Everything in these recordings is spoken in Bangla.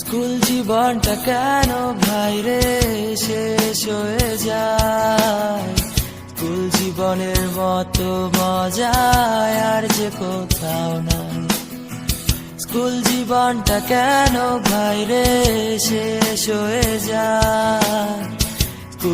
স্কুল জীবনটা কেন ভাইরে হয়ে যায়। স্কুল জীবনের মতো আর কোথাও নাই। স্কুল জীবনটা কেন ভাইরে শেষ হয়ে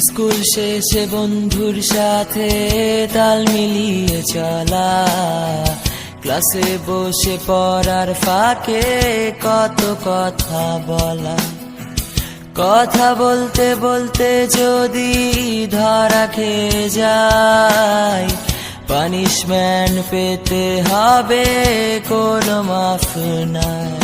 স্কুল শেষে বন্ধুর সাথে তাল মিলিয়ে চলা। ক্লাসে বসে পড়ার ফাঁকে কত কথা বলা। কথা বলতে বলতে যদি ধরা খেয়ে যায় পানিশমেন্ট পেতে হবে কোনো মাফ নাই।